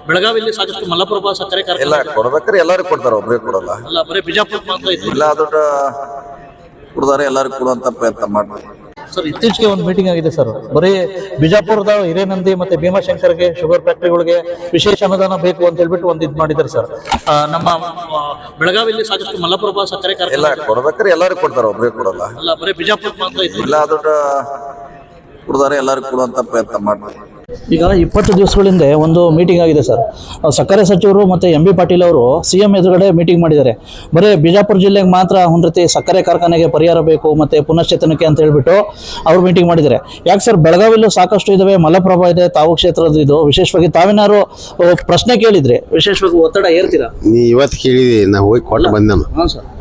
ಬೆಳಗಾವಿಯಲ್ಲಿ ಸಾಕಷ್ಟು ಮಲಪ್ರಭಾ ಸಕ್ಕರೆ ಎಲ್ಲ ಕೊಡ್ಬೇಕಾರೆ ಎಲ್ಲರೂ ಕೊಡ್ತಾರೆ ಒಬ್ಬರೇ ಕೊಡಲ್ಲ. ಅಲ್ಲ ಬರೀ ಬಿಜಾಪುರ ಮಾತ್ರ ಇತ್ತು ಇಲ್ಲ ದುಡ್ಡು ಕೊಡ್ತಾರೆ ಎಲ್ಲರೂ ಕೊಡುವಂತ ಪ್ರಯತ್ನ ಮಾಡ್ತಾರೆ. ಸರ್ ಇತ್ತೀಚೆಗೆ ಒಂದು ಮೀಟಿಂಗ್ ಆಗಿದೆ ಸರ್. ಬರೀ ಬಿಜಾಪುರದ ಹಿರೇನಂದಿ ಮತ್ತೆ ಭೀಮಾಶಂಕರ್ಗೆ ಶುಗರ್ ಫ್ಯಾಕ್ಟರಿಗಳಿಗೆ ವಿಶೇಷ ಅನುದಾನ ಬೇಕು ಅಂತ ಹೇಳ್ಬಿಟ್ಟು ಒಂದು ಇದ್ ಮಾಡಿದ್ದಾರೆ ಸರ್. ನಮ್ಮ ಬೆಳಗಾವಿಯಲ್ಲಿ ಸಾಕಷ್ಟು ಮಲ್ಲಪ್ರಭಾ ಸಕ್ಕರೆ ಎಲ್ಲ ಕೊಡ್ಬೇಕಾರೆ ಎಲ್ಲರಿಗೂ ಕೊಡ್ತಾರೆ ಒಬ್ರಿಗೆ ಕೊಡಲ್ಲ. ಅಲ್ಲ ಬರೀ ಬಿಜಾಪುರ ಮಾತ್ರ ಇಲ್ಲ ದೊಡ್ಡ ಕೊಡ್ತಾರೆ ಎಲ್ಲರಿಗೂ ಕೊಡುವಂತ ಪ್ರಯತ್ನ ಮಾಡ್ತಾರೆ. ಈಗ ಇಪ್ಪತ್ತು ದಿವಸಗಳಿಂದ ಒಂದು ಮೀಟಿಂಗ್ ಆಗಿದೆ ಸರ್. ಸಕ್ಕರೆ ಸಚಿವರು ಮತ್ತು ಎಂ ಬಿ ಪಾಟೀಲ್ ಅವರು ಸಿ ಎಂ ಎದುರುಗಡೆ ಮೀಟಿಂಗ್ ಮಾಡಿದ್ದಾರೆ. ಬರೀ ಬಿಜಾಪುರ ಜಿಲ್ಲೆಗೆ ಮಾತ್ರ ಒಂದು ರೀತಿ ಸಕ್ಕರೆ ಕಾರ್ಖಾನೆಗೆ ಪರಿಹಾರ ಬೇಕು ಮತ್ತು ಪುನಶ್ಚೇತನಕ್ಕೆ ಅಂತ ಹೇಳ್ಬಿಟ್ಟು ಅವರು ಮೀಟಿಂಗ್ ಮಾಡಿದ್ದಾರೆ. ಯಾಕೆ ಸರ್ ಬೆಳಗಾವಿಲೂ ಸಾಕಷ್ಟು ಇದಾವೆ ಮಲಪ್ರಭಾ ಇದೆ ತಾವು ಕ್ಷೇತ್ರದ ಇದು. ವಿಶೇಷವಾಗಿ ತಾವೇನಾದ್ರು ಪ್ರಶ್ನೆ ಕೇಳಿದ್ರೆ. ವಿಶೇಷವಾಗಿ ಒತ್ತಡ ಏರ್ತೀರಾ? ನೀ ಇವತ್ತು ಕೇಳಿದಿ ನಾ ಹೋಗಿ ಕೊಟ್ಟು ಬಂದೆನು.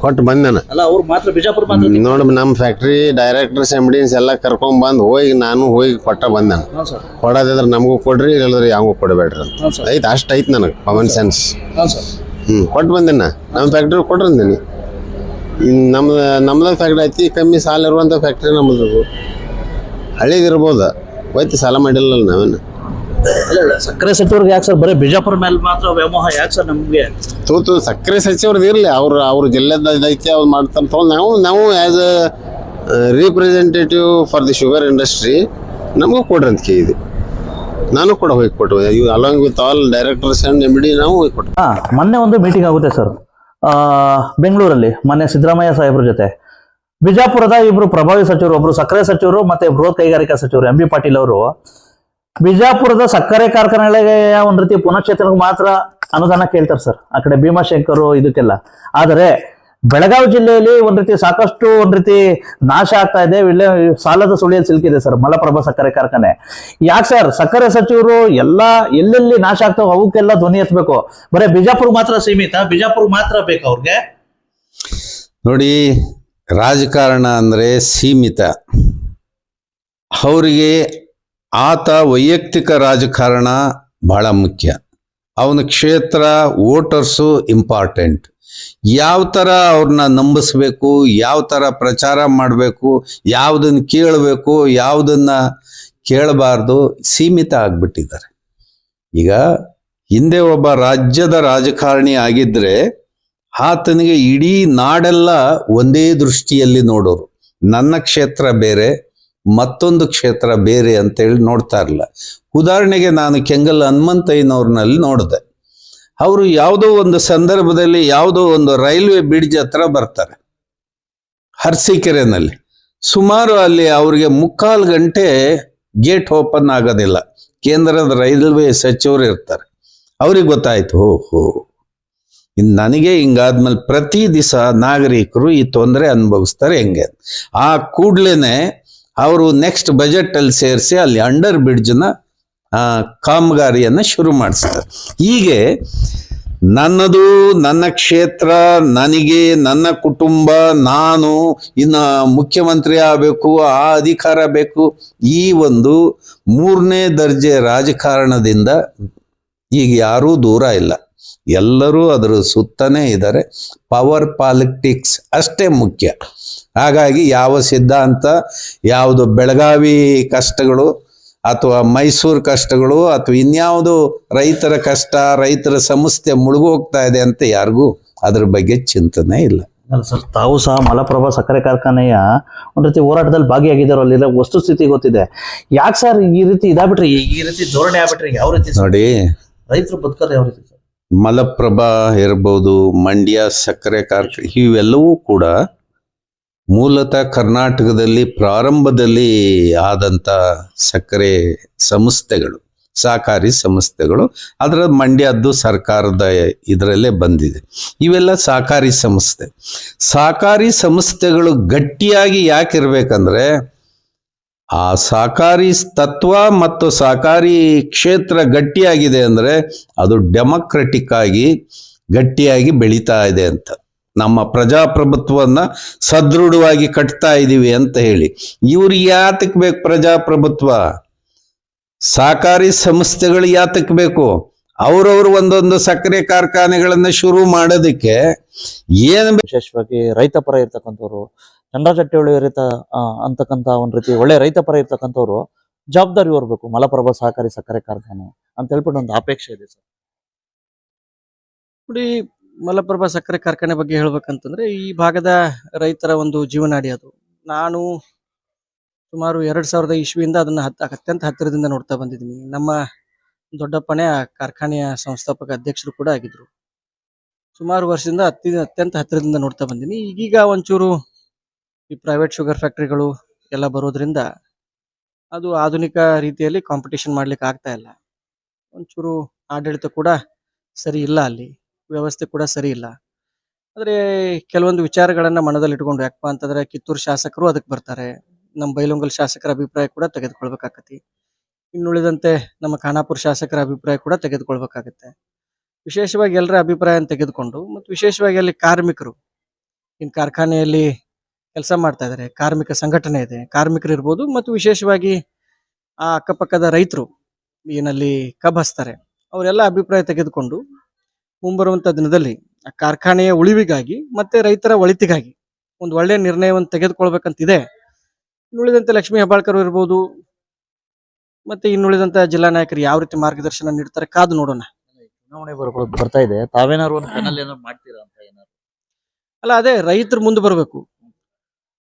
ಕೊಟ್ಟು ಬಂದೆನು. ಅಲ್ಲ ಅವ್ರು ಮಾತ್ರ ಬಿಜಾಪುರ ನೋಡಿ ನಮ್ಮ ಫ್ಯಾಕ್ಟ್ರಿ ಡೈರೆಕ್ಟರ್ಸ್ ಎಂಡಿನ್ಸ್ ಎಲ್ಲ ಕರ್ಕೊಂಡ್ ಬಂದು ಹೋಗಿ ನಾನು ಹೋಗಿ ಕೊಟ್ಟ ಬಂದೆನು. ಹಾಂ ಕೊಡೋದಿದ್ರೆ ನಮಗೂ ಕೊಡ್ರಿ ಇಲ್ಲದ್ರೆ ಯಾವಾಗೂ ಕೊಡಬೇಡ್ರಿ ಅಂತ. ಸರ್. ಐತೆ ಅಷ್ಟು ಐತೆ ನನಗೆ ಕಾಮನ್ ಸೆನ್ಸ್ ಹಾಂ ಸರ್. ಹ್ಞೂ ಕೊಟ್ಟು ಬಂದಿನ? ನಮ್ಮ ಫ್ಯಾಕ್ಟ್ರಿ ಕೊಟ್ರಿ ಅಂದಿನಿ. ನಮ್ದು ನಮ್ದು ಫ್ಯಾಕ್ಟ್ರಿ ಐತಿ ಕಮ್ಮಿ ಸಾಲ ಇರುವಂಥ ಫ್ಯಾಕ್ಟ್ರಿ ನಮ್ಮದು ಹಳೇದಿರ್ಬೋದು ಹೋಯ್ತು ಸಾಲ ಮಾಡಿಲ್ಲ ನಾವೇನು? ಇಲ್ಲ ಇಲ್ಲ ಸಕ್ಕರೆ ಸಚಿವರಿಗೆ ಯಾಕೆ ಸರ್? ಬರೀ ಬಿಜಾಪುರ ಮೇಲೆ ಮಾತ್ರ ವ್ಯಾಮೋಹ ಯಾಕೆ ಸರ್ ನಮಗೆ? ತೂತು ಸಕ್ಕರೆ ಸಚಿವರು ಇರಲಿ ಅವ್ರು ಅವ್ರ ಜಿಲ್ಲೆದ ಐತಿ ಅವ್ರು ಮಾಡ್ತಾರೆ ತೊಗೊಂಡು ನಾವು ನಾವು as a representative for the sugar industry ನಮಗೂ ಕೊಡ್ರಿ ಅಂತ ನಾನು ಕೂಡ ಹೋಗಿ ಕೊಟ್ಟು along with all directors and M D ನಾವು ಹೋಗಿ ಕೊಟ್ಟು. ಹಾ, ಮೊನ್ನೆ ಒಂದು ಮೀಟಿಂಗ್ ಆಗುತ್ತೆ ಸರ್ ಬೆಂಗಳೂರಲ್ಲಿ ಮೊನ್ನೆ ಸಿದ್ದರಾಮಯ್ಯ ಸಾಹೇಬ್ರ ಜೊತೆ. ಬಿಜಾಪುರದ ಇಬ್ರು ಪ್ರಭಾವಿ ಸಚಿವರು, ಒಬ್ರು ಸಕ್ಕರೆ ಸಚಿವರು ಮತ್ತೆ ಬೃಹತ್ ಕೈಗಾರಿಕಾ ಸಚಿವರು ಎಂ ಬಿ ಪಾಟೀಲ್ ಅವರು. ಬಿಜಾಪುರದ ಸಕ್ಕರೆ ಕಾರ್ಖಾನೆಗಳಿಗೆ ಒಂದ್ ರೀತಿ ಪುನಶ್ಚೇತನಕ್ಕೆ ಮಾತ್ರ ಅನುದಾನ ಕೇಳ್ತಾರೆ ಸರ್ ಆ ಕಡೆ ಭೀಮಾಶಂಕರು ಇದಕ್ಕೆಲ್ಲ. ಆದರೆ ಬೆಳಗಾವಿ ಜಿಲ್ಲೆಯಲ್ಲಿ ಒಂದ್ ರೀತಿ ಸಾಕಷ್ಟು ಒಂದ್ ರೀತಿ ನಾಶ ಆಗ್ತಾ ಇದೆ. ಇಲ್ಲೇ ಸಾಲದ ಸುಳಿಯಲ್ಲಿ ಸಿಲುಕಿದೆ ಸರ್ ಮಲಪ್ರಭಾ ಸಕ್ಕರೆ ಕಾರ್ಖಾನೆ. ಯಾಕೆ ಸರ್? ಸಕ್ಕರೆ ಸಚಿವರು ಎಲ್ಲ ಎಲ್ಲೆಲ್ಲಿ ನಾಶ ಆಗ್ತಾವ ಅವಕ್ಕೆಲ್ಲ ಧ್ವನಿ ಎತ್ತಬೇಕು ಬರೀ ಬಿಜಾಪುರ್ ಮಾತ್ರ ಸೀಮಿತ. ಬಿಜಾಪುರ್ ಮಾತ್ರ ಬೇಕು ಅವ್ರಿಗೆ. ನೋಡಿ, ರಾಜಕಾರಣ ಅಂದ್ರೆ ಸೀಮಿತ. ಅವರಿಗೆ ಆತ ವೈಯಕ್ತಿಕ ರಾಜಕಾರಣ ಬಹಳ ಮುಖ್ಯ. ಅವನ ಕ್ಷೇತ್ರ ವೋಟರ್ಸು ಇಂಪಾರ್ಟೆಂಟ್ ಯಾವ ಥರ ಅವ್ರನ್ನ ನಂಬಿಸ್ಬೇಕು, ಯಾವ ಥರ ಪ್ರಚಾರ ಮಾಡಬೇಕು ಯಾವುದನ್ನು ಕೇಳಬೇಕು, ಯಾವುದನ್ನ ಕೇಳಬಾರ್ದು ಸೀಮಿತ ಆಗಿಬಿಟ್ಟಿದ್ದಾರೆ. ಈಗ ಹಿಂದೆ ಒಬ್ಬ ರಾಜ್ಯದ ರಾಜಕಾರಣಿ ಆಗಿದ್ರೆ ಆತನಿಗೆ ಇಡೀ ನಾಡೆಲ್ಲ ಒಂದೇ ದೃಷ್ಟಿಯಲ್ಲಿ ನೋಡೋರು. ನನ್ನ ಕ್ಷೇತ್ರ ಬೇರೆ, ಮತ್ತೊಂದು ಕ್ಷೇತ್ರ ಬೇರೆ ಅಂತೇಳಿ ನೋಡ್ತಾ ಇರಲಿಲ್ಲ. ಉದಾಹರಣೆಗೆ ನಾನು ಕೆಂಗಲ್ ಹನುಮಂತಯ್ಯನವ್ರನಲ್ಲಿ ನೋಡಿದೆ. ಅವರು ಯಾವುದೋ ಒಂದು ಸಂದರ್ಭದಲ್ಲಿ ಯಾವುದೋ ಒಂದು ರೈಲ್ವೆ ಬ್ರಿಡ್ಜ್ ಹತ್ರ ಬರ್ತಾರೆ. ಹರ್ಸಿಕೆರೆನಲ್ಲಿ. ಸುಮಾರು ಅಲ್ಲಿ ಅವರಿಗೆ ಮುಕ್ಕಾಲು ಗಂಟೆ ಗೇಟ್ ಓಪನ್ ಆಗೋದಿಲ್ಲ. ಕೇಂದ್ರದ ರೈಲ್ವೆ ಸಚಿವರು ಇರ್ತಾರೆ. ಅವ್ರಿಗೆ ಗೊತ್ತಾಯ್ತು, ಹೋ ಹೋ. ಇನ್ನು ನನಗೆ ಹಿಂಗಾದ್ಮೇಲೆ ಪ್ರತಿ ದಿವಸ ನಾಗರಿಕರು ಈ ತೊಂದರೆ ಅನುಭವಿಸ್ತಾರೆ ಹೆಂಗೆ ಆ ಕೂಡ್ಲೇನೆ ಅವರು ನೆಕ್ಸ್ಟ್ ಬಜೆಟ್ ಅಲ್ಲಿ ಸೇರಿಸಿ ಅಲ್ಲಿ ಅಂಡರ್ ಬ್ರಿಡ್ಜ್ನ ಕಾಮಗಾರಿಯನ್ನು ಶುರು ಮಾಡಿಸ್ತಾರೆ ಹೀಗೆ ನನ್ನದು, ನನ್ನ ಕ್ಷೇತ್ರ, ನನಗೆ, ನನ್ನ ಕುಟುಂಬ, ನಾನು, ಇನ್ನು ಮುಖ್ಯಮಂತ್ರಿ ಆಗಬೇಕು, ಆ ಅಧಿಕಾರ ಬೇಕು, ಈ ಒಂದು ಮೂರನೇ ದರ್ಜೆ ರಾಜಕಾರಣದಿಂದ ಈಗ ಯಾರೂ ದೂರ ಇಲ್ಲ. ಎಲ್ಲರೂ ಅದರ ಸುತ್ತನೇ ಇದ್ದಾರೆ. ಪವರ್ ಪಾಲಿಟಿಕ್ಸ್ ಅಷ್ಟೇ ಮುಖ್ಯ. ಹಾಗಾಗಿ ಯಾವ ಸಿದ್ಧಾಂತ, ಯಾವುದು ಬೆಳಗಾವಿ ಕಷ್ಟಗಳು ಅಥವಾ ಮೈಸೂರು ಕಷ್ಟಗಳು ಅಥವಾ ಇನ್ಯಾವುದು ರೈತರ ಕಷ್ಟ ರೈತರ ಸಮಸ್ಯೆ ಮುಳುಗೋಗ್ತಾ ಇದೆ ಅಂತ ಯಾರಿಗೂ ಅದ್ರ ಬಗ್ಗೆ ಚಿಂತನೆ ಇಲ್ಲ. ಅಲ್ಲ ಸರ್ ತಾವು ಸಹ ಮಲಪ್ರಭಾ ಸಕ್ಕರೆ ಕಾರ್ಖಾನೆಯ ಒಂದು ರೀತಿ ಹೋರಾಟದಲ್ಲಿ ಭಾಗಿಯಾಗಿದ್ದಾರೆ ಅಲ್ಲಿರೋ ವಸ್ತುಸ್ಥಿತಿ ಗೊತ್ತಿದೆ. ಯಾಕೆ ಸರ್ ಈ ರೀತಿ ಇದಾಗ್ಬಿಟ್ರಿ? ಈ ರೀತಿ ಧೋರಣೆ ಆಗ್ಬಿಟ್ರಿ? ಯಾವ ರೀತಿ ನೋಡಿ ರೈತರು ಬದುಕಲ್ಲ ಯಾವ ರೀತಿ ಸರ್? ಮಲಪ್ರಭಾ ಇರ್ಬೋದು ಮಂಡ್ಯ ಸಕ್ಕರೆ ಕಾರ್ಖಾನೆ ಇವೆಲ್ಲವೂ ಕೂಡ ಮೂಲತಃ ಕರ್ನಾಟಕದಲ್ಲಿ ಪ್ರಾರಂಭದಲ್ಲಿ ಆದಂಥ ಸಕ್ಕರೆ ಸಂಸ್ಥೆಗಳು, ಸಹಕಾರಿ ಸಂಸ್ಥೆಗಳು, ಅದರ ಮಂಡ್ಯದ್ದು ಸರ್ಕಾರದ ಇದರಲ್ಲೇ ಬಂದಿದೆ. ಇವೆಲ್ಲ ಸಹಕಾರಿ ಸಂಸ್ಥೆ. ಸಹಕಾರಿ ಸಂಸ್ಥೆಗಳು ಗಟ್ಟಿಯಾಗಿ ಯಾಕಿರ್ಬೇಕಂದ್ರೆ, ಆ ಸಹಕಾರಿ ತತ್ವ ಮತ್ತು ಸಹಕಾರಿ ಕ್ಷೇತ್ರ ಗಟ್ಟಿಯಾಗಿದೆ ಅಂದರೆ ಅದು ಡೆಮೊಕ್ರೆಟಿಕ್ ಆಗಿ ಗಟ್ಟಿಯಾಗಿ ಬೆಳೀತಾ ಇದೆ ಅಂತ. ನಮ್ಮ ಪ್ರಜಾಪ್ರಭುತ್ವವನ್ನ ಸದೃಢವಾಗಿ ಕಟ್ತಾ ಇದ್ದೀವಿ ಅಂತ ಹೇಳಿ. ಇವ್ರಿಗೆ ಯಾತಕ್ಕೆ ಬೇಕು ಪ್ರಜಾಪ್ರಭುತ್ವ? ಸಹಕಾರಿ ಸಂಸ್ಥೆಗಳು ಯಾತಕ್ಕೆ ಬೇಕು? ಅವ್ರವ್ರು ಒಂದೊಂದು ಸಕ್ಕರೆ ಕಾರ್ಖಾನೆಗಳನ್ನು ಶುರು ಮಾಡೋದಕ್ಕೆ ಏನು ವಿಶೇಷವಾಗಿ ರೈತ ಪರ ಇರ್ತಕ್ಕಂಥವ್ರು ಚಂದ್ರಚಟ್ಟೆಹಳ್ಳಿ ರೈತ ಆ, ಅಂತಕ್ಕಂಥ ಒಂದು ರೀತಿ ಒಳ್ಳೆ ರೈತ ಪರ ಇರ್ತಕ್ಕಂಥವ್ರು ಜವಾಬ್ದಾರಿ ಹೊರಬೇಕು ಮಲಪ್ರಭಾ ಸಹಕಾರಿ ಸಕ್ಕರೆ ಕಾರ್ಖಾನೆ ಅಂತ ಹೇಳ್ಬಿಟ್ಟು ಒಂದು ಅಪೇಕ್ಷೆ ಇದೆ ಸರ್. ನೋಡಿ ಮಲಪ್ರಭಾ ಸಕ್ಕರೆ ಕಾರ್ಖಾನೆ ಬಗ್ಗೆ ಹೇಳ್ಬೇಕಂತಂದ್ರೆ, ಈ ಭಾಗದ ರೈತರ ಒಂದು ಜೀವನಾಡಿ ಅದು. ನಾನು ಸುಮಾರು ಎರಡು ಸಾವಿರದ ಇಸ್ವಿಯಿಂದ ಅದನ್ನ ಹತ್ತ ಅತ್ಯಂತ ಹತ್ತಿರದಿಂದ ನೋಡ್ತಾ ಬಂದಿದ್ದೀನಿ. ನಮ್ಮ ದೊಡ್ಡಪ್ಪನೇ ಆ ಕಾರ್ಖಾನೆಯ ಸಂಸ್ಥಾಪಕ ಅಧ್ಯಕ್ಷರು ಕೂಡ ಆಗಿದ್ರು. ಸುಮಾರು ವರ್ಷದಿಂದ ಅತ್ತಿ, ಅತ್ಯಂತ ಹತ್ತಿರದಿಂದ ನೋಡ್ತಾ ಬಂದೀನಿ ಈಗೀಗ ಒಂಚೂರು ಈ ಪ್ರೈವೇಟ್ ಶುಗರ್ ಫ್ಯಾಕ್ಟ್ರಿಗಳು ಎಲ್ಲ ಬರೋದ್ರಿಂದ ಅದು ಆಧುನಿಕ ರೀತಿಯಲ್ಲಿ ಕಾಂಪಿಟೇಷನ್ ಮಾಡ್ಲಿಕ್ಕೆ ಆಗ್ತಾ ಇಲ್ಲ. ಒಂಚೂರು ಆಡಳಿತ ಕೂಡ ಸರಿ ಇಲ್ಲ ಅಲ್ಲಿ. ವ್ಯವಸ್ಥೆ ಕೂಡ ಸರಿ ಇಲ್ಲ. ಆದರೆ ಕೆಲವೊಂದು ವಿಚಾರಗಳನ್ನು ಮನದಲ್ಲಿ ಇಟ್ಕೊಂಡು ಯಾಕಪ್ಪ ಅಂತಂದ್ರೆ ಕಿತ್ತೂರು ಶಾಸಕರು ಅದಕ್ಕೆ ಬರ್ತಾರೆ. ನಮ್ಮ ಬೈಲೊಂಗಲ್ ಶಾಸಕರ ಅಭಿಪ್ರಾಯ ಕೂಡ ತೆಗೆದುಕೊಳ್ಬೇಕಾಗತ್ತೆ. ಇನ್ನುಳಿದಂತೆ ನಮ್ಮ ಖಾನಾಪುರ ಶಾಸಕರ ಅಭಿಪ್ರಾಯ ಕೂಡ ತೆಗೆದುಕೊಳ್ಬೇಕಾಗತ್ತೆ. ವಿಶೇಷವಾಗಿ ಎಲ್ಲರ ಅಭಿಪ್ರಾಯ ತೆಗೆದುಕೊಂಡು ಮತ್ತು ವಿಶೇಷವಾಗಿ ಅಲ್ಲಿ ಕಾರ್ಮಿಕರು. ಇನ್ ಕಾರ್ಖಾನೆಯಲ್ಲಿ ಕೆಲಸ ಮಾಡ್ತಾ ಇದ್ದಾರೆ ಕಾರ್ಮಿಕ ಸಂಘಟನೆ ಇದೆ. ಕಾರ್ಮಿಕರು ಇರ್ಬೋದು ಮತ್ತು ವಿಶೇಷವಾಗಿ ಆ ಅಕ್ಕಪಕ್ಕದ ರೈತರು, ಏನಲ್ಲಿ ಕಬ್ಬು ಹಚ್ತಾರೆ. ಅವರೆಲ್ಲ ಅಭಿಪ್ರಾಯ ತೆಗೆದುಕೊಂಡು ಮುಂಬರುವಂತ ದಿನದಲ್ಲಿ ಆ ಕಾರ್ಖಾನೆಯ ಉಳಿವಿಗಾಗಿ ಮತ್ತೆ ರೈತರ ಒಳಿತಿಗಾಗಿ ಒಂದು ಒಳ್ಳೆಯ ನಿರ್ಣಯವನ್ನು ತೆಗೆದುಕೊಳ್ಬೇಕಂತಿದೆ. ಇನ್ನುಳಿದಂತೆ ಲಕ್ಷ್ಮೀ ಹೆಬ್ಬಾಳ್ಕರ್ ಇರ್ಬೋದು ಮತ್ತೆ ಇನ್ನುಳಿದಂತ ಜಿಲ್ಲಾ ನಾಯಕರು ಯಾವ ರೀತಿ ಮಾರ್ಗದರ್ಶನ ನೀಡ್ತಾರೆ ಕಾದು ನೋಡೋಣ. ಚುನಾವಣೆ ಬರ್ತಾ ಇದೆ. ತಾವೇನಾದ್ರು ಒಂದು ಪ್ಯಾನಲ್ ಏನಾದ್ರು ಮಾಡ್ತೀರಾ ಅಂತ ಏನಾದ್ರು? ಅಲ್ಲ ಅದೇ ರೈತರು ಮುಂದೆ ಬರಬೇಕು.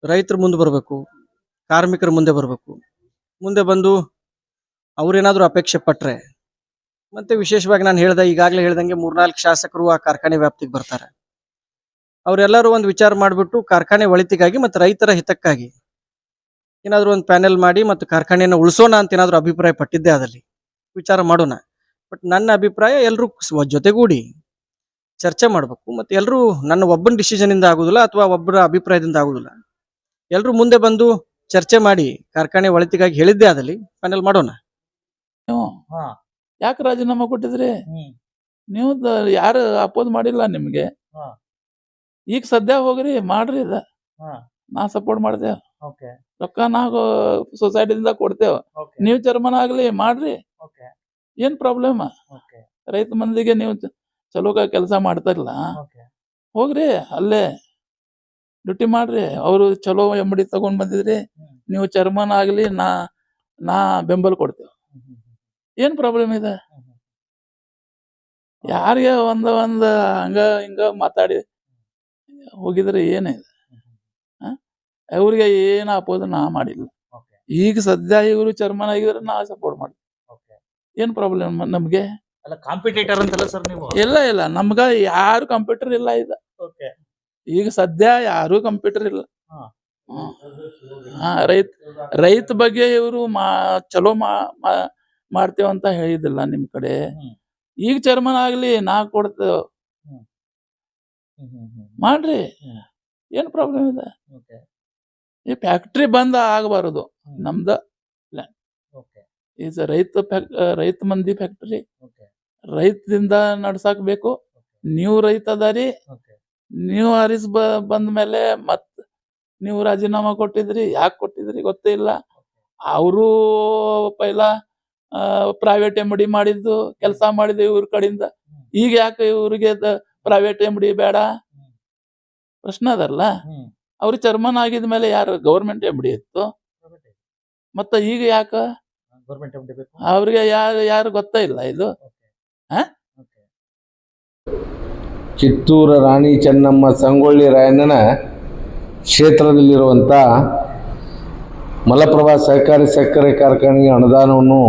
ರೈತರು ಮುಂದೆ ಬರಬೇಕು. ಕಾರ್ಮಿಕರು ಮುಂದೆ ಬರಬೇಕು. ಮುಂದೆ ಬಂದು ಅವ್ರೇನಾದ್ರೂ ಅಪೇಕ್ಷೆ ಪಟ್ರೆ ಮತ್ತೆ ವಿಶೇಷವಾಗಿ ನಾನು ಹೇಳ್ದೆ ಈಗಾಗಲೇ ಹೇಳ್ದಂಗೆ ಮೂರ್ನಾಲ್ಕು ಶಾಸಕರು ಆ ಕಾರ್ಖಾನೆ ವ್ಯಾಪ್ತಿಗೆ ಬರ್ತಾರೆ. ಅವರೆಲ್ಲರೂ ಒಂದು ವಿಚಾರ ಮಾಡಿಬಿಟ್ಟು ಕಾರ್ಖಾನೆ ಒಳಿತಿಗಾಗಿ ಮತ್ತು ರೈತರ ಹಿತಕ್ಕಾಗಿ ಏನಾದರೂ ಒಂದು ಪ್ಯಾನೆಲ್ ಮಾಡಿ ಮತ್ತು ಕಾರ್ಖಾನೆಯನ್ನು ಉಳಿಸೋಣ ಅಂತ ಏನಾದರೂ ಅಭಿಪ್ರಾಯ ಪಟ್ಟಿದ್ದೆ ಅದರಲ್ಲಿ. ವಿಚಾರ ಮಾಡೋಣ. ಬಟ್ ನನ್ನ ಅಭಿಪ್ರಾಯ ಎಲ್ಲರೂ ಜೊತೆಗೂಡಿ ಚರ್ಚೆ ಮಾಡಬೇಕು. ಮತ್ತು ಎಲ್ಲರೂ ನನ್ನ ಒಬ್ಬನ ಡಿಸಿಷನ್ ಇಂದ ಆಗುದಿಲ್ಲ ಅಥವಾ ಒಬ್ಬರ ಅಭಿಪ್ರಾಯದಿಂದ ಆಗೋದಿಲ್ಲ. ಎಲ್ಲರೂ ಮುಂದೆ ಬಂದು ಚರ್ಚೆ ಮಾಡಿ ಕಾರ್ಖಾನೆ ಒಳಿತಿಗಾಗಿ ಹೇಳಿದ್ದೆ ಅದರಲ್ಲಿ. ಪ್ಯಾನೆಲ್ ಮಾಡೋಣ. ಹಾ. ಯಾಕೆ ರಾಜೀನಾಮೆ ಕೊಟ್ಟಿದ್ರಿ? ನೀವು ಯಾರು ಅಪೋಸ್ ಮಾಡಿಲ್ಲ ನಿಮ್ಗೆ? ಈಗ ಸದ್ಯ ಹೋಗ್ರಿ ಮಾಡ್ರಿ ಇದ. ನಾ ಸಪೋರ್ಟ್ ಮಾಡ್ತೇವ ರೊಕ್ಕ ನಾವು ಸೊಸೈಟಿದಿಂದ ಕೊಡ್ತೇವ. ನೀವು ಚರ್ಮನ್ ಆಗ್ಲಿ ಮಾಡ್ರಿ. ಏನ್ ಪ್ರಾಬ್ಲಮ್ ರೈತ ಮಂದಿಗೆ ನೀವು ಚಲೋ ಕೆಲಸ ಮಾಡ್ತಾರಲ್ಲ? ಹೋಗ್ರಿ ಅಲ್ಲೇ. ಡ್ಯೂಟಿ ಮಾಡ್ರಿ. ಅವರು ಚಲೋ ಎಂಬಡಿ ತಗೊಂಡ್ ಬಂದಿದ್ರಿ. ನೀವು ಚರ್ಮನ್ ಆಗ್ಲಿ ನಾ ನಾ ಬೆಂಬಲ ಕೊಡ್ತೇವೆ. ಏನ್ ಪ್ರಾಬ್ಲಮ್ ಇದೆ? ಯಾರಿಗೆ ಒಂದ ಒಂದ ಹಂಗ ಹಿಂಗ ಮಾತಾಡಿ ಹೋಗಿದ್ರೆ ಏನಿದೆ? ಅವ್ರಿಗೆ ಏನ್ ಅಪೋಸ್ ನಾ ಮಾಡಿಲ್ಲ. ಈಗ ಸದ್ಯ ಇವರು ಚರ್ಮನ್ ಆಗಿದ್ರೆ ನಾ ಸಪೋರ್ಟ್ ಮಾಡಿ ಏನ್ ಪ್ರಾಬ್ಲಮ್ ನಮ್ಗೆ? ಕಾಂಪಿಟೇಟರ್ ಅಂತಲ್ಲ ಸರ್ ನೀವು? ಇಲ್ಲ ಇಲ್ಲ. ನಮ್ಗ ಯಾರು ಕಂಪ್ಯೂಟರ್ ಇಲ್ಲ ಈಗ. ಓಕೆ. ಈಗ ಸದ್ಯ ಯಾರು ಕಂಪ್ಯೂಟರ್ ಇಲ್ಲ. ಹಾ. ರೈತ ರೈತ ಬಗ್ಗೆ ಇವರು ಮಾ ಚಲೋ ಮಾ ಮಾ- ಮಾಡ್ತೇವ ಅಂತ ಹೇಳಿದಿಲ್ಲ ನಿಮ್ ಕಡೆ. ಈಗ ಚರ್ಮನ್ ಆಗ್ಲಿ ನಾ ಕೊಡ್ತೇವ. ಮಾಡ್ರಿ. ಏನ್ ಪ್ರಾಬ್ಲಮ್ ಇದೆ ಈ ಫ್ಯಾಕ್ಟ್ರಿ ಬಂದ ಆಗಬಾರದು. ನಮ್ದ ಈಸ್ ರೈತ ರೈತ ಮಂದಿ ಫ್ಯಾಕ್ಟ್ರಿ ರೈತದಿಂದ ನಡ್ಸಾಕ್ ಬೇಕು. ನೀವು ರೈತ ಅದಾರಿ. ನೀವು ಹರಿಸ್ ಬಂದ ಮೇಲೆ ಮತ್ ನೀವು ರಾಜೀನಾಮಾ ಕೊಟ್ಟಿದ್ರಿ. ಯಾಕೆ ಕೊಟ್ಟಿದ್ರಿ ಗೊತ್ತೇ ಇಲ್ಲ. ಅವರು ಪೈಲ ಪ್ರೈವೇಟ್ ಎಂ ಡಿ ಮಾಡಿದ್ದು ಕೆಲಸ ಮಾಡಿದ್ದು ಇವ್ರ ಕಡೆಯಿಂದ ಈಗ ಯಾಕೆ ಇವ್ರಿಗೆ ಪ್ರೈವೇಟ್ ಎಂ ಡಿ ಬೇಡ? ಪ್ರಶ್ನೆ ಅದಲ್ಲ. ಅವ್ರ ಚರ್ಮನ್ ಆಗಿದ ಮೇಲೆ ಯಾರು ಗೌರ್ಮೆಂಟ್ ಎಂ ಡಿ ಇತ್ತು? ಮತ್ತ ಈಗ ಯಾಕ? ಎಂ ಅವ್ರಿಗೆ ಯಾರು ಯಾರು ಗೊತ್ತೇ ಇಲ್ಲ ಇದು. ಕಿತ್ತೂರು ರಾಣಿ ಚೆನ್ನಮ್ಮ ಸಂಗೊಳ್ಳಿ ರಾಯಣ್ಣನ ಕ್ಷೇತ್ರದಲ್ಲಿರುವಂಥ ಮಲಪ್ರಭಾ ಸಹಕಾರಿ ಸಕ್ಕರೆ ಕಾರ್ಖಾನೆಗೆ ಅನುದಾನವನ್ನು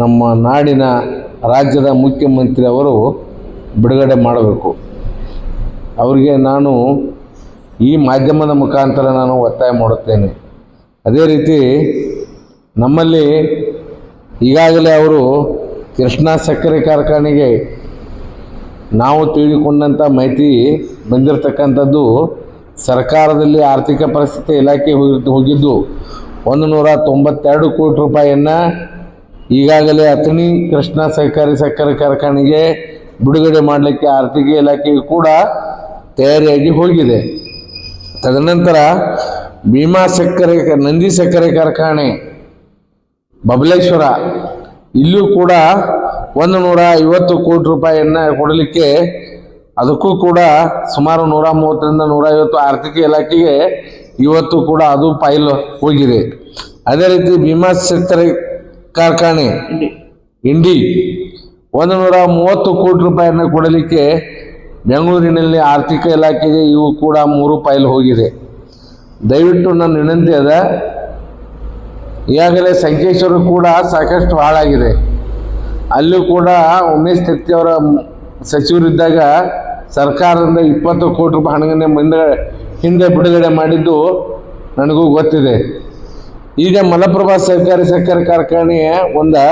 ನಮ್ಮ ನಾಡಿನ ರಾಜ್ಯದ ಮುಖ್ಯಮಂತ್ರಿ ಅವರು ಬಿಡುಗಡೆ ಮಾಡಬೇಕು. ಅವರಿಗೆ ನಾನು ಈ ಮಾಧ್ಯಮದ ಮುಖಾಂತರ ನಾನು ಒತ್ತಾಯ ಮಾಡುತ್ತೇನೆ. ಅದೇ ರೀತಿ ನಮ್ಮಲ್ಲಿ ಈಗಾಗಲೇ ಅವರು ಕೃಷ್ಣಾ ಸಕ್ಕರೆ ಕಾರ್ಖಾನೆಗೆ ನಾವು ತಿಳಿದುಕೊಂಡಂಥ ಮಾಹಿತಿ ಬಂದಿರತಕ್ಕಂಥದ್ದು ಸರ್ಕಾರದಲ್ಲಿ ಆರ್ಥಿಕ ಪರಿಸ್ಥಿತಿ ಇಲಾಖೆ ಹೋಗಿ ಹೋಗಿದ್ದು ಒಂದು ನೂರ ತೊಂಬತ್ತೆರಡು ಕೋಟಿ ರೂಪಾಯಿಯನ್ನು ಈಗಾಗಲೇ ಅಥಣಿ ಕೃಷ್ಣ ಸಹಕಾರಿ ಸಕ್ಕರೆ ಕಾರ್ಖಾನೆಗೆ ಬಿಡುಗಡೆ ಮಾಡಲಿಕ್ಕೆ ಆರ್ಥಿಕ ಇಲಾಖೆಯು ಕೂಡ ತಯಾರಿಯಾಗಿ ಹೋಗಿದೆ. ತದನಂತರ ಭೀಮಾ ಸಕ್ಕರೆ, ನಂದಿ ಸಕ್ಕರೆ ಕಾರ್ಖಾನೆ, ಬಬಲೇಶ್ವರ, ಇಲ್ಲೂ ಕೂಡ ಒಂದು ನೂರ ಐವತ್ತು ಕೋಟಿ ರೂಪಾಯಿಯನ್ನು ಕೊಡಲಿಕ್ಕೆ ಅದಕ್ಕೂ ಕೂಡ ಸುಮಾರು ನೂರ ಮೂವತ್ತರಿಂದ ನೂರ ಐವತ್ತು ಆರ್ಥಿಕ ಇಲಾಖೆಗೆ ಇವತ್ತು ಕೂಡ ಅದು ಫೈಲ್ ಹೋಗಿದೆ. ಅದೇ ರೀತಿ ಭೀಮಾ ಸಕ್ಕರೆ ಕಾರ್ಖಾನೆ. ಇಂಡಿ ಒಂದು ನೂರ ಮೂವತ್ತು ಕೋಟಿ ರೂಪಾಯಿಯನ್ನು ಕೊಡಲಿಕ್ಕೆ ಬೆಂಗಳೂರಿನಲ್ಲಿ ಆರ್ಥಿಕ ಇಲಾಖೆಗೆ ಇವು ಕೂಡ ಮೂರು ಫೈಲ್ ಹೋಗಿದೆ. ದಯವಿಟ್ಟು ನನ್ನ ವಿನಂತಿ ಅದ. ಈಗಾಗಲೇ ಸಂಕೇಶ್ವರ ಕೂಡ ಸಾಕಷ್ಟು ಹಾಳಾಗಿದೆ. ಅಲ್ಲೂ ಕೂಡ ಉಮೇಶ್ ತೆತ್ತಿ ಅವರ ಸಚಿವರಿದ್ದಾಗ ಸರ್ಕಾರದಿಂದ ಇಪ್ಪತ್ತು ಕೋಟಿ ರೂಪಾಯಿ ಹಣಗನ್ನೇ ಮುಂದೆ ಹಿಂದೆ ಬಿಡುಗಡೆ ಮಾಡಿದ್ದು ನನಗೂ ಗೊತ್ತಿದೆ. ಈಗ ಮಲಪ್ರಭಾ ಸಹಕಾರಿ ಸಕ್ಕರೆ ಕಾರ್ಖಾನೆಯ ಒಂದು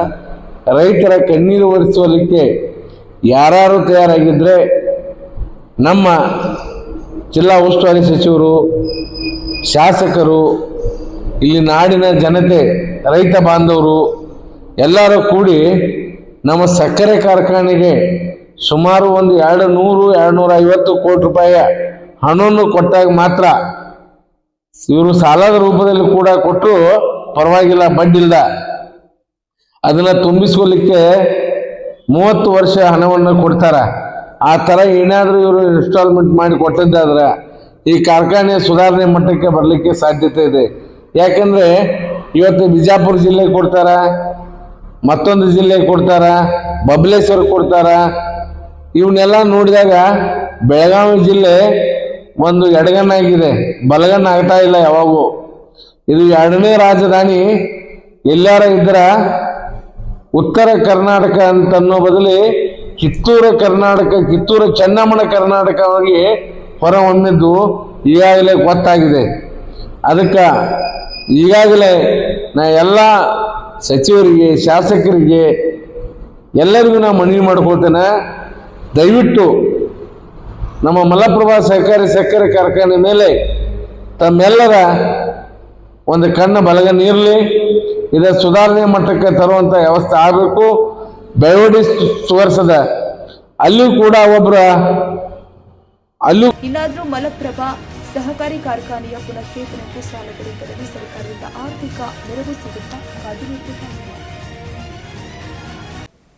ರೈತರ ಕಣ್ಣೀರು ಒರೆಸುವಲಿಕ್ಕೆ ಯಾರು ತಯಾರಾಗಿದ್ದರೆ ನಮ್ಮ ಜಿಲ್ಲಾ ಉಸ್ತುವಾರಿ ಸಚಿವರು, ಶಾಸಕರು, ಇಲ್ಲಿ ನಾಡಿನ ಜನತೆ, ರೈತ ಬಾಂಧವರು ಎಲ್ಲರೂ ಕೂಡಿ ನಮ್ಮ ಸಕ್ಕರೆ ಕಾರ್ಖಾನೆಗೆ ಸುಮಾರು ಒಂದು ಎರಡು ನೂರು, ಎರಡು ನೂರ ಐವತ್ತು ಕೋಟಿ ರೂಪಾಯಿಯ ಹಣವನ್ನು ಕೊಟ್ಟಾಗ ಮಾತ್ರ ಇವರು ಸಾಲದ ರೂಪದಲ್ಲಿ ಕೂಡ ಕೊಟ್ಟರು ಪರವಾಗಿಲ್ಲ ಬಡ್ಡಿಲ್ದ ಅದನ್ನ ತುಂಬಿಸ್ಕೊಲಿಕ್ಕೆ ಮೂವತ್ತು ವರ್ಷ ಹಣವನ್ನು ಕೊಡ್ತಾರ. ಆ ಥರ ಏನಾದರೂ ಇವರು ಇನ್ಸ್ಟಾಲ್ಮೆಂಟ್ ಮಾಡಿ ಕೊಟ್ಟಿದ್ದಾದ್ರೆ ಈ ಕಾರ್ಖಾನೆ ಸುಧಾರಣೆ ಮಟ್ಟಕ್ಕೆ ಬರಲಿಕ್ಕೆ ಸಾಧ್ಯತೆ ಇದೆ. ಯಾಕಂದರೆ ಇವತ್ತು ಬಿಜಾಪುರ ಜಿಲ್ಲೆಗೆ ಕೊಡ್ತಾರ, ಮತ್ತೊಂದು ಜಿಲ್ಲೆಗೆ ಕೊಡ್ತಾರ, ಬಬ್ಲೇಶ್ವರ್ ಕೊಡ್ತಾರ. ಇವನ್ನೆಲ್ಲ ನೋಡಿದಾಗ ಬೆಳಗಾವಿ ಜಿಲ್ಲೆ ಒಂದು ಎಡಗಣ್ಣಾಗಿದೆ. ಬಲಗಣ್ಣ ಆಗ್ತಾ ಇಲ್ಲ ಯಾವಾಗೂ. ಇದು ಎರಡನೇ ರಾಜಧಾನಿ. ಎಲ್ಲಾರ ಇದ್ರ? ಉತ್ತರ ಕರ್ನಾಟಕ ಅಂತನ್ನೋ ಬದಲಿ ಕಿತ್ತೂರ ಕರ್ನಾಟಕ, ಕಿತ್ತೂರ ಚೆನ್ನಮ್ಮನ ಕರ್ನಾಟಕವಾಗಿ ಹೊರಹೊಮ್ಮಿದ್ದು ಈಗಾಗಲೇ ಗೊತ್ತಾಗಿದೆ. ಅದಕ್ಕೆ ಈಗಾಗಲೇ ನಾ ಎಲ್ಲ ಸಚಿವರಿಗೆ, ಶಾಸಕರಿಗೆ ಎಲ್ಲರಿಗೂ ನಾ ಮನವಿ ಮಾಡ್ಕೊಳ್ತೇನೆ. ದಯವಿಟ್ಟು ನಮ್ಮ ಮಲಪ್ರಭಾ ಸಹಕಾರಿ ಸಕ್ಕರೆ ಕಾರ್ಖಾನೆ ಮೇಲೆ ತಮ್ಮೆಲ್ಲರ ಒಂದು ಕಣ್ಣು ಬಳಗ ನೀರಲಿ ಇದರ ಸುಧಾರಣೆ ಮಟ್ಟಕ್ಕೆ ತರುವಂಥ ವ್ಯವಸ್ಥೆ ಆಗಬೇಕು. ಬಯೋಡಿಸ್ ಸುವರ್ಸದ ಅಲ್ಲೂ ಕೂಡ ಒಬ್ಬರ ಅಲ್ಲೂ ಇನ್ನಾದರೂ ಮಲಪ್ರಭಾ ಸಹಕಾರಿ ಕಾರ್ಖಾನೆಯ ಪುನಶ್ಚೇತನಕ್ಕೆ ಸಾಲ ದೊರೆತರಲ್ಲಿ ಸರ್ಕಾರದಿಂದ ಆರ್ಥಿಕ ನೆರವು ಸಿಗುತ್ತಾ? ಕಾದು